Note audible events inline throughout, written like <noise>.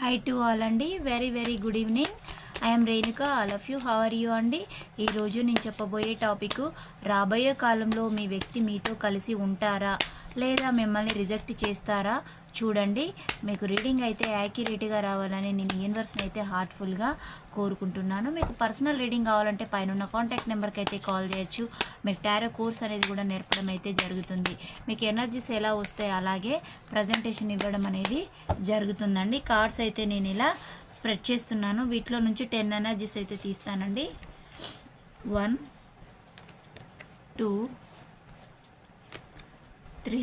High to all అండి. Very very good evening I'm Renuka all of you how are you అండి? ఈరోజు నేను చెప్పబోయే టాపిక్ రాబోయే కాలంలో మీ వ్యక్తి మీతో కలిసి ఉంటారా? లేదా మిమ్మల్ని రిజెక్ట్ చేస్తారా? చూడండి. మీకు రీడింగ్ అయితే యాక్యురేట్గా రావాలని నేను యూనివర్స్ని అయితే హార్ట్ఫుల్గా కోరుకుంటున్నాను. మీకు పర్సనల్ రీడింగ్ కావాలంటే పైన ఉన్న కాంటాక్ట్ నెంబర్కి అయితే కాల్ చేయొచ్చు. మీకు టారో కోర్స్ అనేది కూడా నేర్పడం అయితే జరుగుతుంది. మీకు ఎనర్జీస్ ఎలా వస్తాయి అలాగే ప్రజెంటేషన్ ఇవ్వడం అనేది జరుగుతుందండి. కార్డ్స్ అయితే నేను ఇలా స్ప్రెడ్ చేస్తున్నాను. వీటిలో నుంచి టెన్ ఎనర్జీస్ అయితే తీస్తానండి. One two three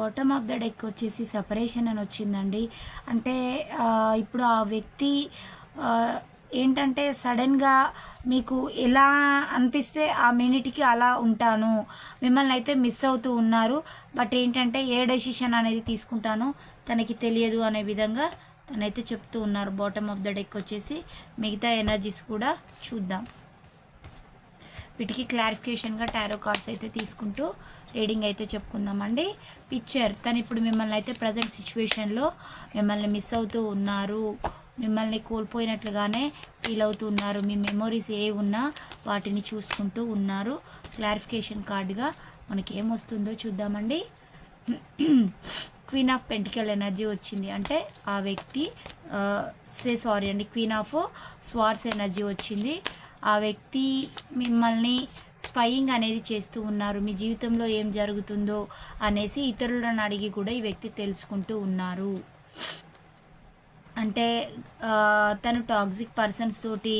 bottom of the deck వచ్చేసి సపరేషన్ అని వచ్చిందండి. అంటే ఇప్పుడు ఆ వ్యక్తి ఏంటంటే సడన్గా మీకు ఎలా అనిపిస్తే ఆ మినిట్కి అలా ఉంటాను. మిమ్మల్ని అయితే మిస్ అవుతూ ఉన్నారు. బట్ ఏంటంటే ఏ డెసిషన్ అనేది తీసుకుంటానో తనకి తెలియదు అనే విధంగా తనైతే చెప్తూ ఉన్నారు. బాటమ్ ఆఫ్ ద డెక్ వచ్చేసి మిగతా ఎనర్జీస్ కూడా చూద్దాం. వీటికి క్లారిఫికేషన్గా టారో కార్డ్స్ అయితే తీసుకుంటూ రీడింగ్ అయితే చెప్పుకుందామండి. పిక్చర్ తను ఇప్పుడు మిమ్మల్ని అయితే ప్రజెంట్ సిచ్యువేషన్లో మిమ్మల్ని మిస్ అవుతూ ఉన్నారు. మిమ్మల్ని కోల్పోయినట్లుగానే ఫీల్ అవుతూ ఉన్నారు. మీ మెమొరీస్ ఏ ఉన్నా వాటిని చూసుకుంటూ ఉన్నారు. క్లారిఫికేషన్ కార్డుగా మనకి ఏమొస్తుందో చూద్దామండి. క్వీన్ ఆఫ్ పెంటికల్ ఎనర్జీ వచ్చింది. అంటే ఆ వ్యక్తి సే సారీ అండి క్వీన్ ఆఫ్ స్వార్స్ ఎనర్జీ వచ్చింది. ఆ వ్యక్తి మిమ్మల్ని స్పయింగ్ అనేది చేస్తూ ఉన్నారు. మీ జీవితంలో ఏం జరుగుతుందో అనేసి ఇతరులను అడిగి కూడా ఈ వ్యక్తి తెలుసుకుంటూ ఉన్నారు. అంటే తను టాక్సిక్ పర్సన్స్ తోటి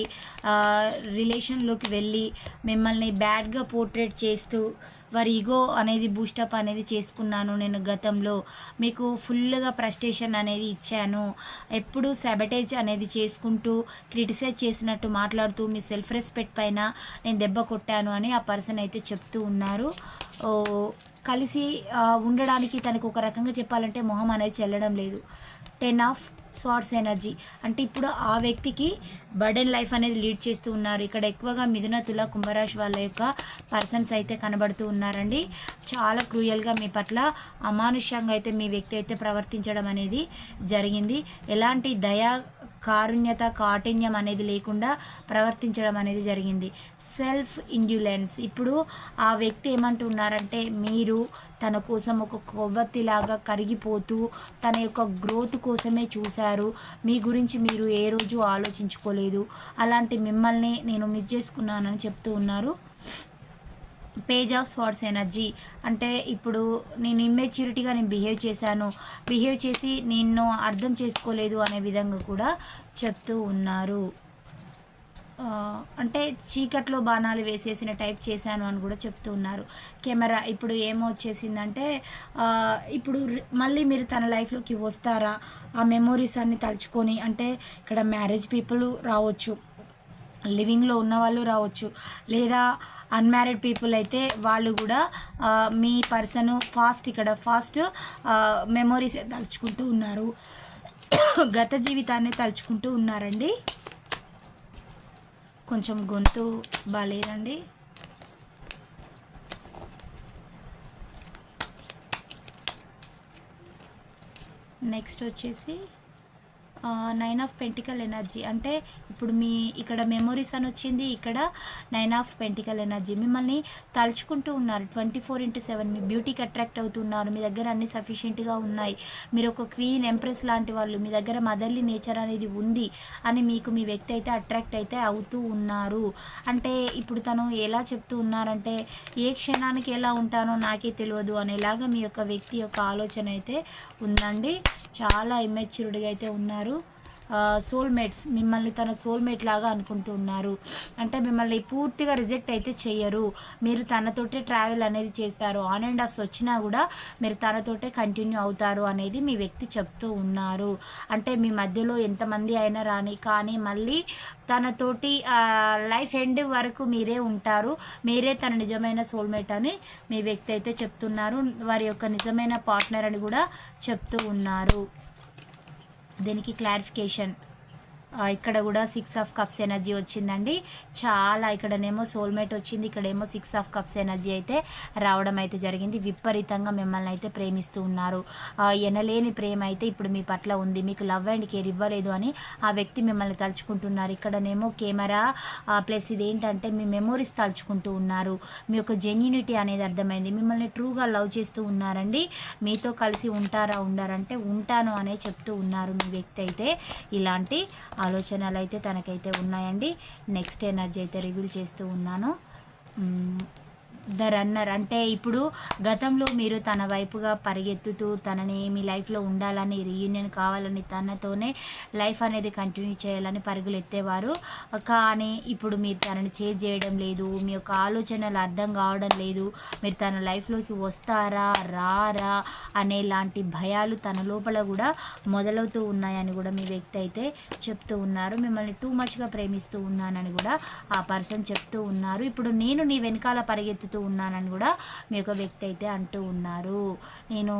రిలేషన్లోకి వెళ్ళి మిమ్మల్ని బ్యాడ్గా పోర్ట్రేట్ చేస్తూ వారి ఈగో అనేది బూస్టప్ అనేది చేసుకున్నాను నేను గతంలో. మీకు ఫుల్గా ప్రస్టేషన్ అనేది ఇచ్చాను. ఎప్పుడు సెబటేజ్ అనేది చేసుకుంటూ క్రిటిసైజ్ చేసినట్టు మాట్లాడుతూ మీ సెల్ఫ్ రెస్పెక్ట్ పైన నేను దెబ్బ కొట్టాను అని ఆ పర్సన్ అయితే చెప్తూ ఉన్నారు. కలిసి ఉండడానికి తనకు ఒక రకంగా చెప్పాలంటే మొహం అనేది చెల్లడం లేదు. Ten of swords energy. అంటే ఇప్పుడు ఆ వ్యక్తికి బర్డెన్ లైఫ్ అనేది లీడ్ చేస్తూ ఉన్నారు. ఇక్కడ ఎక్కువగా మిథున తుల కుంభరాశి వాళ్ళ యొక్క పర్సన్స్ అయితే కనబడుతూ ఉన్నారండి. చాలా క్రూయల్గా మీ పట్ల అమానుష్యంగా అయితే మీ వ్యక్తి అయితే ప్రవర్తించడం అనేది జరిగింది. ఎలాంటి దయా కారుణ్యత కాఠిన్యం అనేది లేకుండా ప్రవర్తించడం అనేది జరిగింది. Self indulgence. ఇప్పుడు ఆ వ్యక్తి ఏమంటున్నారంటే మీరు తన కోసం ఒక కొవ్వొత్తిలాగా కరిగిపోతూ తన యొక్క గ్రోత్ కోసమే చేశారు. మీ గురించి మీరు ఏ రోజు ఆలోచించుకోలేదు. అలాంటి మిమ్మల్ని నేను మిస్ చేసుకున్నానని చెప్తూ ఉన్నారు. పేజ్ ఆఫ్ స్వార్డ్స్ ఎనర్జీ అంటే ఇప్పుడు నేను ఇమ్మెచ్యూరిటీగా నేను బిహేవ్ చేశాను. బిహేవ్ చేసి నిన్ను అర్థం చేసుకోలేదు అనే విధంగా కూడా చెప్తూ ఉన్నారు. అంటే చీకట్లో బాణాలు వేసేసిన టైప్ చేశాను అని కూడా చెప్తూ ఉన్నారు. కెమెరా ఇప్పుడు ఏమొచ్చేసిందంటే ఇప్పుడు మళ్ళీ మీరు తన లైఫ్లోకి వస్తారా? ఆ మెమోరీస్ అన్ని తలుచుకొని అంటే ఇక్కడ మ్యారేజ్ పీపుల్ రావచ్చు లివింగ్లో ఉన్న వాళ్ళు రావచ్చు లేదా అన్మ్యారీడ్ పీపుల్ అయితే వాళ్ళు కూడా మీ పర్సన్ ఫాస్ట్ ఇక్కడ ఫాస్ట్ మెమోరీస్ తలుచుకుంటూ ఉన్నారు. <coughs> గత జీవితాన్ని తలుచుకుంటూ ఉన్నారండి. కొంచెం గొంతు బాగాలేదండి నెక్స్ట్ వచ్చేసి నైన్ ఆఫ్ పెంటికల్ ఎనర్జీ అంటే ఇప్పుడు మీ ఇక్కడ మెమొరీస్ అని వచ్చింది ఇక్కడ నైన్ ఆఫ్ పెంటికల్ ఎనర్జీ మిమ్మల్ని తలుచుకుంటూ ఉన్నారు. ట్వంటీ ఫోర్ ఇంటూ సెవెన్ మీ బ్యూటీకి అట్రాక్ట్ అవుతున్నారు. మీ దగ్గర అన్ని సఫిషియెంట్గా ఉన్నాయి. మీరు ఒక క్వీన్ ఎంప్రెస్ లాంటి వాళ్ళు మీ దగ్గర మదర్లీ నేచర్ అనేది ఉంది అని మీకు మీ వ్యక్తి అయితే అట్రాక్ట్ అయితే అవుతూ ఉన్నారు. అంటే ఇప్పుడు తను ఎలా చెప్తూ ఉన్నారంటే ఏ క్షణానికి ఎలా ఉంటానో నాకే తెలియదు అనేలాగా మీ యొక్క వ్యక్తి యొక్క ఆలోచన అయితే ఉందండి. చాలా ఇమ్మెచ్యూర్డ్గా అయితే ఉన్నారు. సోల్మేట్స్ మిమ్మల్ని తన సోల్మేట్ లాగా అనుకుంటూ ఉన్నారు. అంటే మిమ్మల్ని పూర్తిగా రిజెక్ట్ అయితే చెయ్యరు. మీరు తనతోటే ట్రావెల్ అనేది చేస్తారు. ఆన్ అండ్ ఆఫ్స్ వచ్చినా కూడా మీరు తనతోటే కంటిన్యూ అవుతారు అనేది మీ వ్యక్తి చెప్తూ ఉన్నారు. అంటే మీ మధ్యలో ఎంతమంది అయినా రాని కానీ మళ్ళీ తనతోటి లైఫ్ ఎండ్ వరకు మీరే ఉంటారు. మీరే తన నిజమైన సోల్మేట్ అని మీ వ్యక్తి అయితే చెప్తున్నారు. వారి యొక్క నిజమైన పార్ట్నర్ అని కూడా చెప్తూ ఉన్నారు. దీనికి క్లారిఫికేషన్ ఆ, ఇక్కడ కూడా సిక్స్ ఆఫ్ కప్స్ ఎనర్జీ వచ్చిందండి. చాలా ఇక్కడనేమో సోల్మేట్ వచ్చింది. ఇక్కడేమో సిక్స్ ఆఫ్ కప్స్ ఎనర్జీ అయితే రావడం అయితే జరిగింది. విపరీతంగా మిమ్మల్ని అయితే ప్రేమిస్తూ ఉన్నారు. ఎనలేని ప్రేమ అయితే ఇప్పుడు మీ పట్ల ఉంది. మీకు లవ్ అండ్ కేర్ ఇవ్వలేదు అని ఆ వ్యక్తి మిమ్మల్ని తలుచుకుంటున్నారు. ఇక్కడనేమో కెమెరా ప్లస్ ఇదేంటంటే మీ మెమోరీస్ తలుచుకుంటూ ఉన్నారు. మీ యొక్క జెన్యునిటీ అనేది అర్థమైంది. మిమ్మల్ని ట్రూగా లవ్ చేస్తూ ఉన్నారండి. మీతో కలిసి ఉంటారా ఉండారంటే ఉంటాను అనే చెప్తూ ఉన్నారు మీ వ్యక్తి అయితే. ఇలాంటి ఆలోచనలు అయితే తనకైతే ఉన్నాయండి. నెక్స్ట్ ఎనర్జీ అయితే రివీల్ చేస్తూ ఉన్నాను. The runner. అంటే ఇప్పుడు గతంలో మీరు తన వైపుగా పరిగెత్తుతూ తనని మీ లైఫ్లో ఉండాలని రీయూనియన్ కావాలని తనతోనే లైఫ్ అనేది కంటిన్యూ చేయాలని పరుగులు ఎత్తేవారు కానీ ఇప్పుడు మీరు తనని చేజ్ చేయడం లేదు మీ యొక్క ఆలోచనలు అర్థం కావడం లేదు మీరు తన లైఫ్లోకి వస్తారా రారా అనేలాంటి భయాలు తన లోపల కూడా మొదలవుతూ ఉన్నాయని కూడా మీ వ్యక్తి అయితే చెప్తూ ఉన్నారు. మిమ్మల్ని టూ మచ్గా ప్రేమిస్తూ ఉన్నానని కూడా ఆ పర్సన్ చెప్తూ ఉన్నారు. ఇప్పుడు నేను నీ వెనకాల పరిగెత్తు పెడుతూ ఉన్నానని కూడా మీ యొక్క వ్యక్తి అయితే అంటూ ఉన్నారు. నేను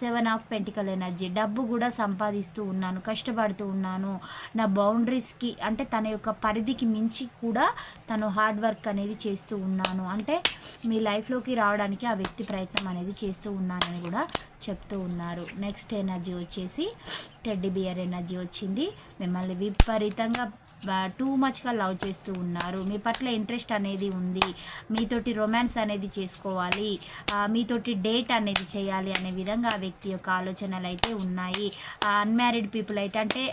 సెవెన్ ఆఫ్ పెంటికల్ ఎనర్జీ డబ్బు కూడా సంపాదిస్తూ ఉన్నాను కష్టపడుతూ ఉన్నాను. నా బౌండరీస్కి అంటే తన యొక్క పరిధికి మించి కూడా తను హార్డ్ వర్క్ అనేది చేస్తూ ఉన్నాను. అంటే మీ లైఫ్లోకి రావడానికి ఆ వ్యక్తి ప్రయత్నం అనేది చేస్తూ ఉన్నానని కూడా చెప్తూ ఉన్నారు. నెక్స్ట్ ఎనర్జీ వచ్చేసి టెడ్డీ బియర్ ఎనర్జీ వచ్చింది. మిమ్మల్ని విపరీతంగా టూ మచ్గా లవ్ చేస్తూ ఉన్నారు. మీ పట్ల ఇంట్రెస్ట్ అనేది ఉంది. మీతోటి రొమాన్స్ అనేది చేసుకోవాలి. మీతోటి డేట్ అనేది చేయాలి అనే విధంగా ఆ వ్యక్తి యొక్క ఆలోచనలు అయితే ఉన్నాయి. అన్మ్యారీడ్ పీపుల్ అయితే అంటే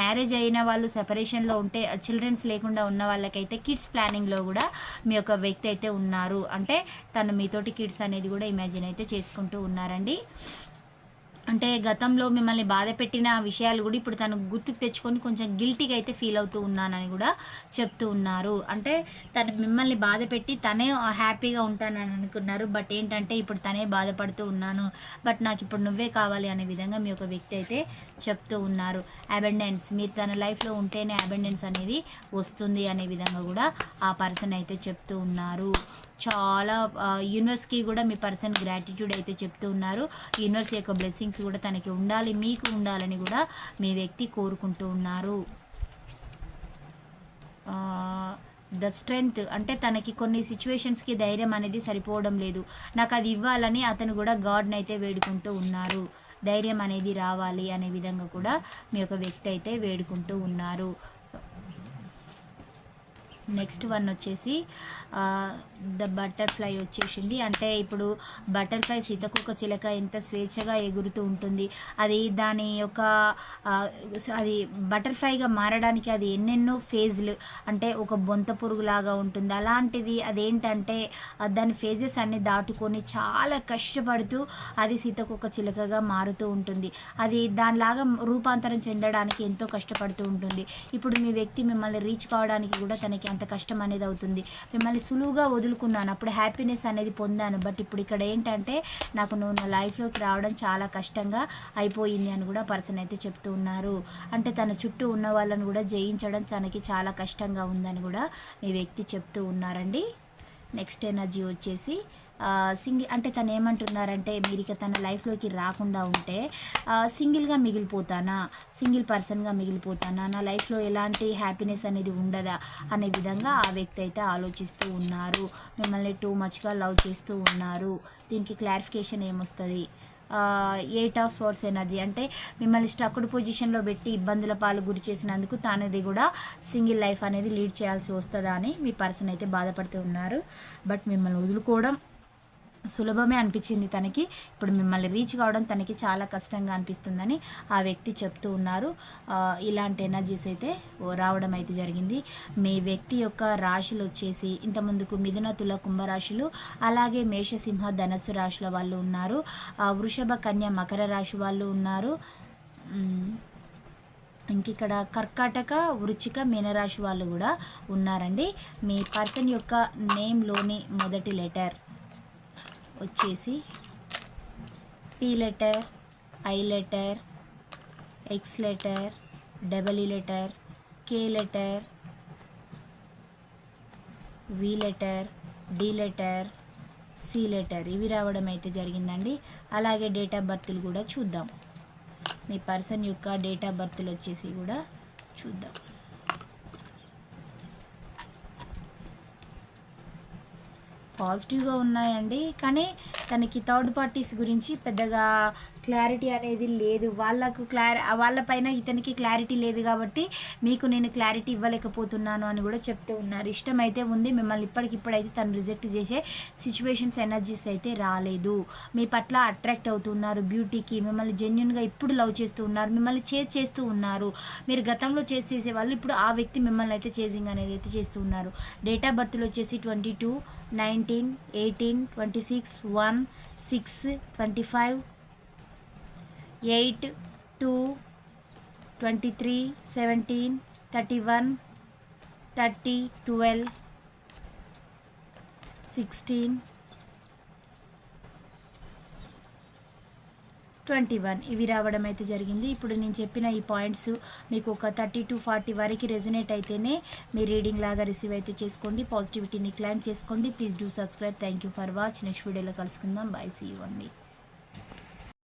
మ్యారేజ్ అయిన వాళ్ళు సెపరేషన్లో ఉంటే చిల్డ్రన్స్ లేకుండా ఉన్న వాళ్ళకైతే కిడ్స్ ప్లానింగ్లో కూడా మీ యొక్క వ్యక్తి అయితే ఉన్నారు. అంటే తను మీతోటి కిడ్స్ అనేది కూడా ఇమాజిన్ అయితే చేసుకుంటూ ఉన్నారండి. అంటే గతంలో మిమ్మల్ని బాధ పెట్టిన విషయాలు కూడా ఇప్పుడు తను గుర్తుకు తెచ్చుకొని కొంచెం గిల్టీగా అయితే ఫీల్ అవుతూ ఉన్నానని కూడా చెప్తూ ఉన్నారు. అంటే తను మిమ్మల్ని బాధ పెట్టి తనే హ్యాపీగా ఉంటానని అనుకున్నారు. బట్ ఏంటంటే ఇప్పుడు తనే బాధపడుతూ ఉన్నాను. బట్ నాకు ఇప్పుడు నువ్వే కావాలి అనే విధంగా మీ యొక్క వ్యక్తి అయితే చెప్తూ ఉన్నారు. అబెండెన్స్ మీరు తన లైఫ్లో ఉంటేనే అబెండెన్స్ అనేది వస్తుంది అనే విధంగా కూడా ఆ పర్సన్ అయితే చెప్తూ ఉన్నారు. చాలా యూనివర్స్కి కూడా మీ పర్సన్ గ్రాటిట్యూడ్ అయితే చెప్తూ ఉన్నారు. యూనివర్స్ యొక్క బ్లెస్సింగ్స్ కూడా తనకి ఉండాలి మీకు ఉండాలని కూడా మీ వ్యక్తి కోరుకుంటూ ఉన్నారు. ద స్ట్రెంగ్త్ అంటే తనకి కొన్ని సిచ్యువేషన్స్కి ధైర్యం అనేది సరిపోవడం లేదు. నాకు అది ఇవ్వాలని అతను కూడా గాడ్ని అయితే వేడుకుంటూ ఉన్నారు. ధైర్యం అనేది రావాలి అనే విధంగా కూడా మీ యొక్క వ్యక్తి అయితే వేడుకుంటూ ఉన్నారు. నెక్స్ట్ వన్ వచ్చేసి ద బటర్ఫ్లై వచ్చేసింది. అంటే ఇప్పుడు బటర్ఫ్లై సీతకొక చిలక ఎంత స్వేచ్ఛగా ఎగురుతూ ఉంటుంది. అది దాని యొక్క అది బటర్ఫ్లైగా మారడానికి అది ఎన్నెన్నో ఫేజ్లు అంటే ఒక బొంత పురుగులాగా ఉంటుంది. అలాంటిది అదేంటంటే దాని ఫేజెస్ అన్ని దాటుకొని చాలా కష్టపడుతూ అది సీతకొక చిలకగా మారుతూ ఉంటుంది. అది దానిలాగా రూపాంతరం చెందడానికి ఎంతో కష్టపడుతూ ఉంటుంది. ఇప్పుడు మీ వ్యక్తి మిమ్మల్ని రీచ్ కావడానికి కూడా తనకి అంత కష్టం అనేది అవుతుంది. మిమ్మల్ని సులువుగా వదులుకున్నాను. అప్పుడు హ్యాపీనెస్ అనేది పొందాను. బట్ ఇప్పుడు ఇక్కడ ఏంటంటే నాకు నువ్వు నా లైఫ్లోకి రావడం చాలా కష్టంగా అయిపోయింది అని కూడా పర్సన్ అయితే చెప్తూ ఉన్నారు. అంటే తన చుట్టూ ఉన్న వాళ్ళని కూడా జయించడం తనకి చాలా కష్టంగా ఉందని కూడా మీ వ్యక్తి చెప్తూ ఉన్నారండి. నెక్స్ట్ ఎనర్జీ వచ్చేసి సింగిల్ అంటే తను ఏమంటున్నారంటే మీరు ఇక తన లైఫ్లోకి రాకుండా ఉంటే సింగిల్గా మిగిలిపోతానా? సింగిల్ పర్సన్గా మిగిలిపోతానా? నా లైఫ్లో ఎలాంటి హ్యాపీనెస్ అనేది ఉండదా? అనే విధంగా ఆ వ్యక్తి అయితే ఆలోచిస్తూ ఉన్నారు. మిమ్మల్ని టూ మచ్గా లవ్ చేస్తూ ఉన్నారు. దీనికి క్లారిఫికేషన్ ఏమొస్తుంది? Eight of source energy. అంటే మిమ్మల్ని స్టక్డ్ పొజిషన్లో పెట్టి ఇబ్బందుల పాలు గురి చేసినందుకు తానది కూడా సింగిల్ లైఫ్ అనేది లీడ్ చేయాల్సి వస్తుందా అని మీ పర్సన్ అయితే బాధపడుతూ ఉన్నారు. బట్ మిమ్మల్ని వదులుకోవడం సులభమే అనిపించింది తనకి. ఇప్పుడు మిమ్మల్ని రీచ్ కావడం తనకి చాలా కష్టంగా అనిపిస్తుందని ఆ వ్యక్తి చెప్తూ ఉన్నారు. ఇలాంటి ఎనర్జీస్ అయితే రావడం అయితే జరిగింది. మీ వ్యక్తి యొక్క రాశులు వచ్చేసి ఇంతకుముందుకు మిథున తుల కుంభరాశులు అలాగే మేషసింహ ధనస్సు రాశుల వాళ్ళు ఉన్నారు. వృషభ కన్య మకర రాశి వాళ్ళు ఉన్నారు. ఇంకిక్కడ కర్కాటక వృచ్చిక మీనరాశి వాళ్ళు కూడా ఉన్నారండి. మీ పర్సన్ యొక్క నేమ్లోని మొదటి లెటర్ వచ్చేసి P letter I letter X letter double letter K letter V letter D letter C letter ఇవి రావడం అయితే జరిగిందండి. అలాగే డేట్ ఆఫ్ బర్త్లు కూడా చూద్దాం. మీ పర్సన్ యొక్క డేట్ ఆఫ్ బర్త్లు వచ్చేసి కూడా చూద్దాం. పాజిటివ్గా ఉన్నాయండి. కానీ తనకి థర్డ్ పార్టీస్ గురించి పెద్దగా క్లారిటీ అనేది లేదు. వాళ్ళకు క్లారి వాళ్ళపైన ఇతనికి క్లారిటీ లేదు కాబట్టి మీకు నేను క్లారిటీ ఇవ్వలేకపోతున్నాను అని కూడా చెప్తూ ఉన్నారు. ఇష్టం అయితే ఉంది. మిమ్మల్ని ఇప్పటికిప్పుడైతే తను రిజెక్ట్ చేసే సిచ్యువేషన్స్ ఎనర్జీస్ అయితే రాలేదు. మీ పట్ల అట్రాక్ట్ అవుతున్నారు. బ్యూటీకి మిమ్మల్ని జెన్యున్గా ఇప్పుడు లవ్ చేస్తూ ఉన్నారు. మిమ్మల్ని చేజ్ చేస్తూ ఉన్నారు. మీరు గతంలో చేసేసే వాళ్ళు ఇప్పుడు ఆ వ్యక్తి మిమ్మల్ని అయితే చేజింగ్ అనేది అయితే చేస్తూ ఉన్నారు. డేట్ ఆఫ్ బర్త్లో వచ్చేసి twenty two nineteen eighteen twenty six one six twenty five eight two twenty three seventeen thirty one thirty twelve sixteen twenty one. ఇవి రావడం అయితే జరిగింది. ఇప్పుడు నేను చెప్పిన ఈ పాయింట్స్ మీకు ఒక థర్టీ టు ఫార్టీ వరకు రెజినేట్ అయితేనే మీ రీడింగ్ లాగా రిసీవ్ అయితే చేసుకోండి. పాజిటివిటీని క్లైమ్ చేసుకోండి. Please do subscribe. Thank you for watch. Next వీడియోలో కలుసుకుందాం. బాయ్ సీ అండి.